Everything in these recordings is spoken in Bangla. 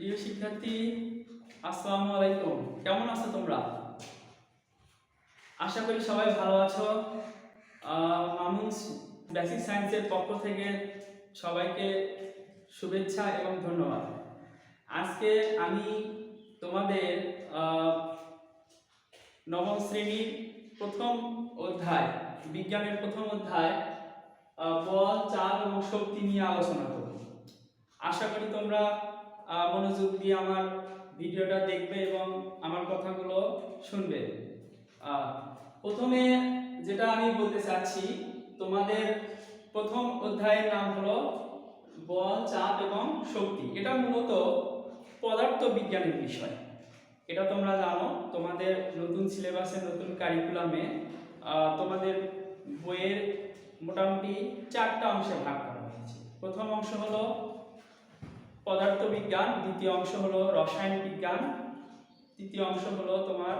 প্রিয় শিক্ষার্থী, আসসালামু আলাইকুম। কেমন আছো তোমরা? আশা করি সবাই ভালো আছো। মামুন বেসিক সায়েন্সের পক্ষ থেকে সবাইকে শুভেচ্ছা এবং ধন্যবাদ। আজকে আমি তোমাদের নবম শ্রেণির প্রথম অধ্যায়, বিজ্ঞানের প্রথম অধ্যায় বল, চাল এবং শক্তি নিয়ে আলোচনা করব। আশা করি তোমরা মনোযোগ দিয়ে আমার ভিডিওটা দেখবে এবং আমার কথাগুলো শুনবে। প্রথমে যেটা আমি বলতে চাচ্ছি, তোমাদের প্রথম অধ্যায়ের নাম হলো বল, চাপ এবং শক্তি। এটা মূলত পদার্থ বিজ্ঞানের বিষয়। এটা তোমরা জানো, তোমাদের নতুন সিলেবাসে নতুন কারিকুলামে তোমাদের বইয়ের মোটামুটি চারটা অংশে ভাগ করা হয়েছে। প্রথম অংশ হলো পদার্থবিজ্ঞান, দ্বিতীয় অংশ হলো রসায়ন বিজ্ঞান তৃতীয় অংশ হলো তোমার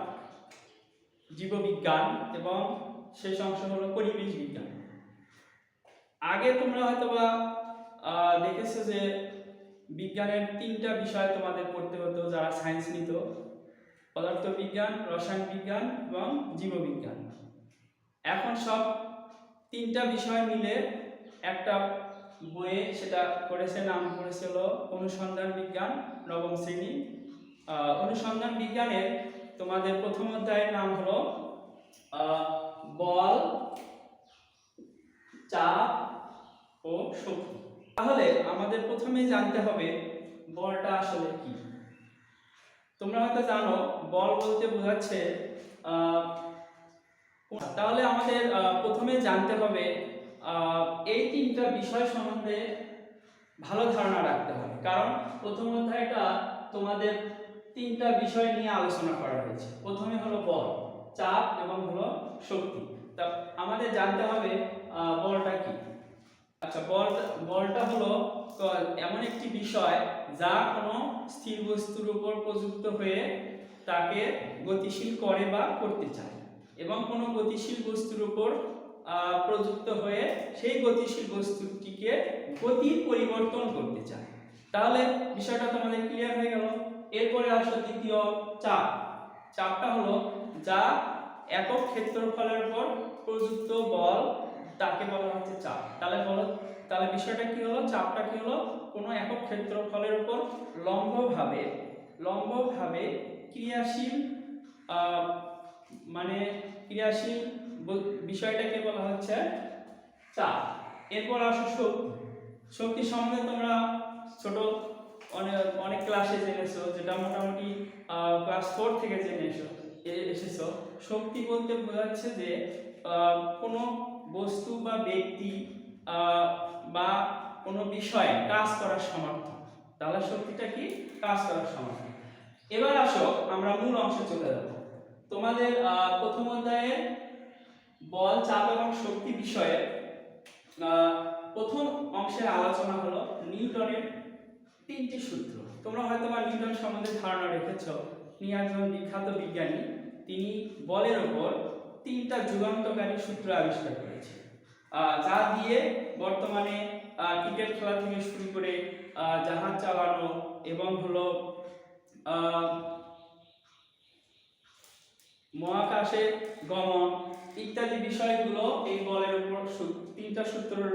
জীববিজ্ঞান এবং শেষ অংশ হলো পরিবেশ বিজ্ঞান আগে তোমরা হয়তোবা দেখেছ যে বিজ্ঞানের তিনটা বিষয় তোমাদের পড়তে হতো যারা সায়েন্স নিত, পদার্থবিজ্ঞান রসায়ন বিজ্ঞান এবং জীববিজ্ঞান। এখন সব তিনটা বিষয় মিলে একটা বইয়ে সেটা করেছে নাম করেছে হলো অনুসন্ধান বিজ্ঞান, নবম শ্রেণি। অনুসন্ধান বিজ্ঞানের তোমাদের প্রথম অধ্যায়ের নাম হলো বল, চাপ ও শক্তি। তাহলে আমাদের প্রথমেই জানতে হবে বলটা আসলে কি। তোমরা হয়তো জানো, বল বলতে বোঝাচ্ছে তাহলে আমাদের প্রথমে জানতে হবে এই তিনটা বিষয় সম্বন্ধে ভালো ধারণা রাখতে হবে। কারণ প্রথম অধ্যায়টা তোমাদের তিনটা বিষয় নিয়ে আলোচনা করা হয়েছে। প্রথমে হলো বল, চাপ এবং হলো শক্তি। তা আমাদের জানতে হবে বলটা কি? আচ্ছা বল, বলটা হলো এমন একটি বিষয় যা কোনো স্থির বস্তুর উপর প্রযুক্ত হয়ে তাকে গতিশীল করে বা করতে চায়। এবং কোনো গতিশীল বস্তুর উপর প্রযুক্ত হয়ে সেই গতিশীল বস্তুটিকে গতির পরিবর্তন করতে চায়। তাহলে বিষয়টা তোমাদের ক্লিয়ার হয়ে গেল। এরপরে আসো দ্বিতীয় চাপ। চাপটা হলো যা একক ক্ষেত্রফলের উপর প্রযুক্ত বল তাকে বলা হচ্ছে চাপ। তাহলে বলো, তাহলে বিষয়টা কি হলো? চাপটা কি হলো? কোনো একক ক্ষেত্রফলের উপর লম্বভাবে লম্বভাবে ক্রিয়াশীল মানে ক্রিয়াশীল বিষয়টাকে বলা হচ্ছে? চাপ। এরপর আসো শক্তি শক্তি সম্বন্ধে তোমরা ছোট অনেক অনেক ক্লাসে জেনেছো, যেটা মোটামুটি ক্লাস ফোর থেকে জেনে এসো এসেছ। শক্তি বলতে বোঝাচ্ছে যে কোনো বস্তু বা ব্যক্তি বা কোনো বিষয়ে কাজ করার সমর্থ তাহলে শক্তিটা কি? কাজ করার সমর্থ এবার আসো, আমরা মূল অংশে চলে যাব। তোমাদের প্রথম অধ্যায়ে বল, চাপ এবং শক্তি বিষয়ে প্রথম অংশের আলোচনা হলো নিউটনের তিনটি সূত্র। তোমরা হয়তো বা নিউটন সম্বন্ধে ধারণা রেখেছ। তিনি একজন বিখ্যাত বিজ্ঞানী। তিনি বলের ওপর তিনটা যুগান্তকারী সূত্র আবিষ্কার করেছে। যা দিয়ে বর্তমানে ক্রিকেট খেলা থেকে শুরু করে জাহাজ চালানো এবং হলো মহাকাশে গমন ইত্যাদি বিষয়গুলো এই বলের উপর তিনটা সূত্রের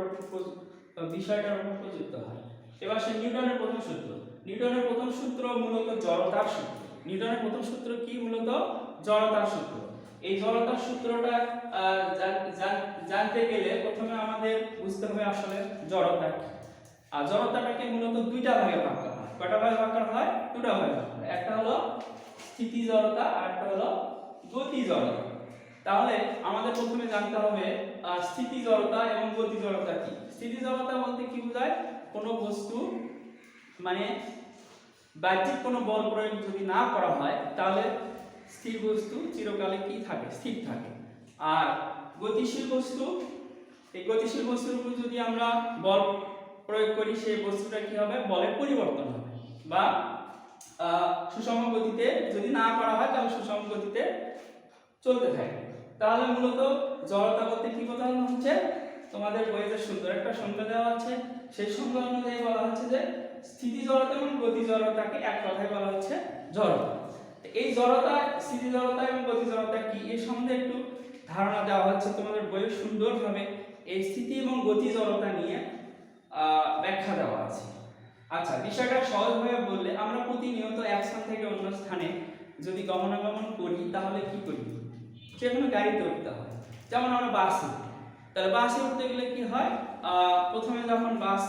বিষয়টার উপর প্রযুক্ত হয়। এবার সে নিউটনের প্রথম সূত্র। নিউটনের প্রথম সূত্র মূলত জড়তার সূত্র। নিউটনের প্রথম সূত্র কি মূলত? জড়তার সূত্র। এই জড়তার সূত্রটা জানতে গেলে প্রথমে আমাদের বুঝতে হবে আসলে জড়তা কি। আর জড়তাটাকে মূলত দুইটা ভাগে ভাগ করা হয়। কয়টা ভাগে ভাগ করা হয়? দুটা ভাগে ভাগ করা একটা হলো স্থিতি জড়তা আর একটা হলো গতি জড়তা। তাহলে আমাদের প্রথমে জানতে হবে স্থিতি জড়তা এবং গতি জড়তা কি? স্থিতি জড়তা বলতে কি বোঝায়? কোনো বস্তু মানে বাহ্যিক কোনো বল প্রয়োগ যদি না করা হয়, তাহলে স্থির বস্তু চিরকালে কি থাকে? স্থির থাকে। আর গতিশীল বস্তু, এই গতিশীল বস্তুর উপর যদি আমরা বল প্রয়োগ করি, সেই বস্তুটা কি হবে? বলের পরিবর্তন হবে। বা সুষম গতিতে যদি না করা হয়, তাহলে সুষম গতিতে চলতে থাকে। তাহলে মূলত জড়তা বলতে কি বোঝানো হচ্ছে? তোমাদের বইতে সুন্দর একটা সংজ্ঞা দেওয়া আছে। সেই সংজ্ঞা অনুযায়ী বলা হচ্ছে যে স্থিতি জড়তা এবং গতি জড়তাকে এক কথায় বলা হচ্ছে জড়তা। এই জড়তা, স্থিতি জড়তা এবং গতি জড়তা কি এই সম্বন্ধে একটু ধারণা দেওয়া হচ্ছে। তোমাদের বইয়ে সুন্দরভাবে এই স্থিতি এবং গতি জড়তা নিয়ে ব্যাখ্যা দেওয়া আছে। আচ্ছা বিষয়টা সহজভাবে বললে আমরা প্রতিনিয়ত এক স্থান থেকে অন্য স্থানে যদি গমনাগমন করি, তাহলে কি করি? কোনো গাড়িতে উঠতে হয়। যেমন আমরা বাসে। তাহলে বাসে উঠতে গেলে কি হয়? প্রথমে যখন বাস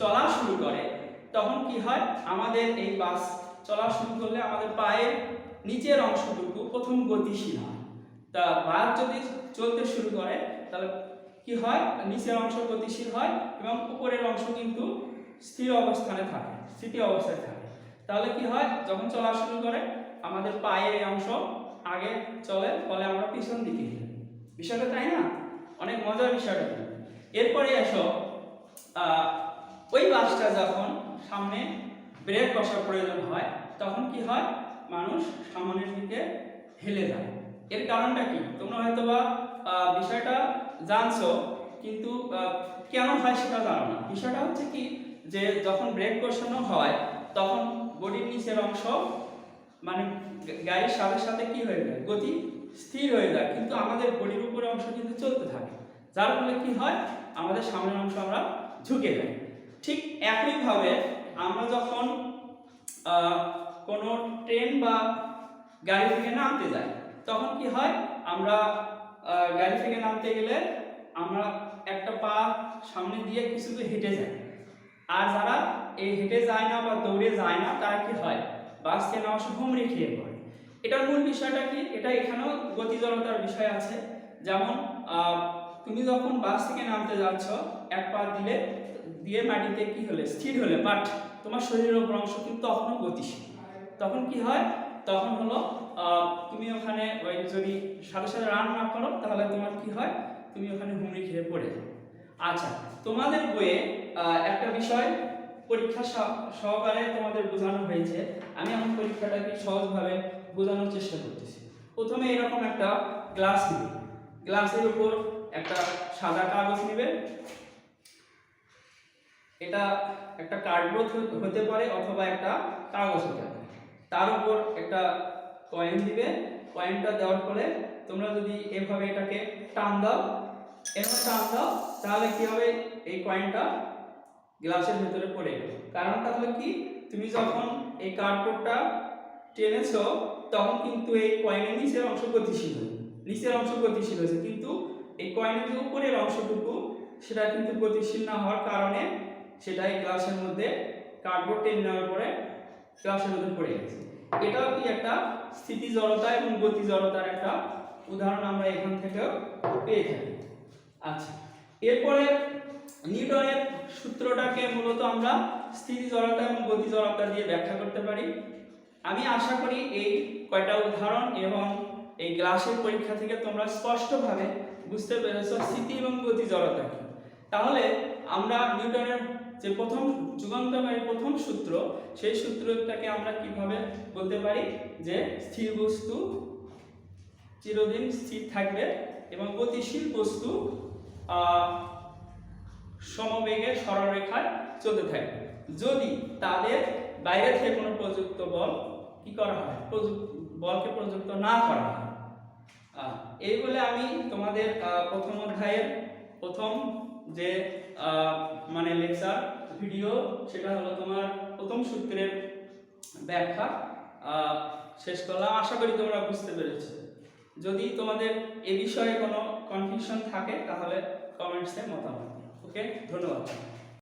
চলা শুরু করে, তখন কি হয়? আমাদের এই বাস চলা শুরু করলে আমাদের পায়ের নিচের অংশটুকু প্রথম গতিশীল হয়। তা বাস যদি চলতে শুরু করে, তাহলে কি হয়? নিচের অংশ গতিশীল হয় এবং উপরের অংশ কিন্তু স্থির অবস্থানে থাকে, স্থিতি অবস্থায় থাকে। তাহলে কি হয়? যখন চলা শুরু করে, আমাদের পায়ের অংশ আগে চলে ফলে আমরা পিছন দিকে। বিষয়টা তাই না? অনেক মজার বিষয়টা। এরপরে এসো ওই বাসটা যখন সামনে ব্রেক বসার প্রয়োজন হয়, তখন কি হয়? মানুষ সামনের দিকে হেলে যায়। এর কারণটা কি? তোমরা হয়তো বা বিষয়টা জানছো, কিন্তু কেন হয় সেটা জানো না। বিষয়টা হচ্ছে কি, যে যখন ব্রেক বসানো হয়, তখন বডির নিচের অংশ মানে গাড়ির সাথে সাথে কি হয়ে যায়? গতি স্থির হয়ে যায়। কিন্তু আমাদের বডির উপরে অংশ কিন্তু চলতে থাকে। যার ফলে কি হয়? আমাদের সামনের অংশ আমরা ঝুঁকে যাই। ঠিক একইভাবে আমরা যখন কোনো ট্রেন বা গাড়ি থেকে নামতে যাই, তখন কি হয়? আমরা গাড়ি থেকে নামতে গেলে আমরা একটা পা সামনে দিয়ে কিছু দূর হেঁটে যাই। আর যারা এই হেঁটে যায় না বা দৌড়ে যায় না, তারা কি হয়? বাস নেওয়ার সময় হুমড়ি পড়ে। এটার মূল বিষয়টা কি? এটা এখানেও গতি জড়তার বিষয় আছে। যেমন তুমি যখন বাস থেকে নামতে যাচ্ছ, এক পা দিলে, দিয়ে মাটিতে কি হলে? স্থির হলে। বাট তোমার শরীরের উপর অংশ কিন্তু তখনও গতিশীল। তখন কি হয়? তখন হলো তুমি ওখানে ওই যদি সাথে সাথে রান না করো, তাহলে তোমার কি হয়? তুমি ওখানে হুমড়ি খেয়ে পড়ে যাও আচ্ছা তোমাদের বইয়ে একটা বিষয় পরীক্ষা সহ- সহকারে তোমাদের বোঝানো হয়েছে। আমি এখন পরীক্ষাটাকে সহজভাবে বোঝানোর চেষ্টা করতেছি। প্রথমে এরকম একটা গ্লাস নিবে। গ্লাসের উপর একটা সাদা কাগজ নেবে। এটা একটা কার্ডবোর্ড হতে পারে অথবা একটা কাগজ হতে পারে। তার উপর একটা কয়েন দিবে কয়েনটা দেওয়ার পরে তোমরা যদি এভাবে এটাকে টান দাও, এভাবে টান দাও, তাহলে কি হবে? এই কয়েনটা গ্লাসের ভেতরে পড়ে কারণটা হলো কি? তুমি যখন এই কার্ডবোর্ডটা টেনেছো, তখন কিন্তু এই কয়েনের নিচের অংশ গতিশীল নিচের অংশ গতিশীল হয়েছে কিন্তু এই কয়েনের যে উপরের অংশটুকু, সেটা কিন্তু গতিশীল না হওয়ার কারণে সেটা এই গ্লাসের মধ্যে কার্ডবোর্ড টেনে নেওয়ার পরে গ্লাসের মধ্যে পড়ে গেছে। এটাও কি একটা স্থিতি জড়তা এবং গতি জড়তার একটা উদাহরণ আমরা এখান থেকেও পেয়ে থাকি। আচ্ছা এরপরে নিউটনের সূত্রটাকে মূলত আমরা স্থিতি জড়তা এবং গতি জড়তা দিয়ে ব্যাখ্যা করতে পারি। আমি আশা করি এই কয়টা উদাহরণ এবং এই গ্লাসের পরীক্ষা থেকে তোমরা স্পষ্টভাবে বুঝতে পেরেছ স্থিতি এবং গতি জড়তা কি। তাহলে আমরা নিউটনের যে প্রথম যুগান্তকারী প্রথম সূত্র, সেই সূত্রটাকে আমরা কীভাবে বলতে পারি যে স্থির বস্তু চিরদিন স্থির থাকবে এবং গতিশীল বস্তু সমবেগে সরলরেখায় চলতে থাকবে। যদি তাদের বাইরে থেকে কোনো প্রযুক্ত বল কি করা হয়? প্রযুক্ত বলকে প্রযুক্ত না করা হয়। এই বলে আমি তোমাদের প্রথম অধ্যায়ের প্রথম যে মানে লেকচার ভিডিও সেটা হলো তোমার প্রথম সূত্রের ব্যাখ্যা। শেষ করলাম। আশা করি তোমরা বুঝতে পেরেছ। যদি তোমাদের এ বিষয়ে কোনো কনফিউশন থাকে, তাহলে কমেন্টসে মতামত ওকে ধন্যবাদ।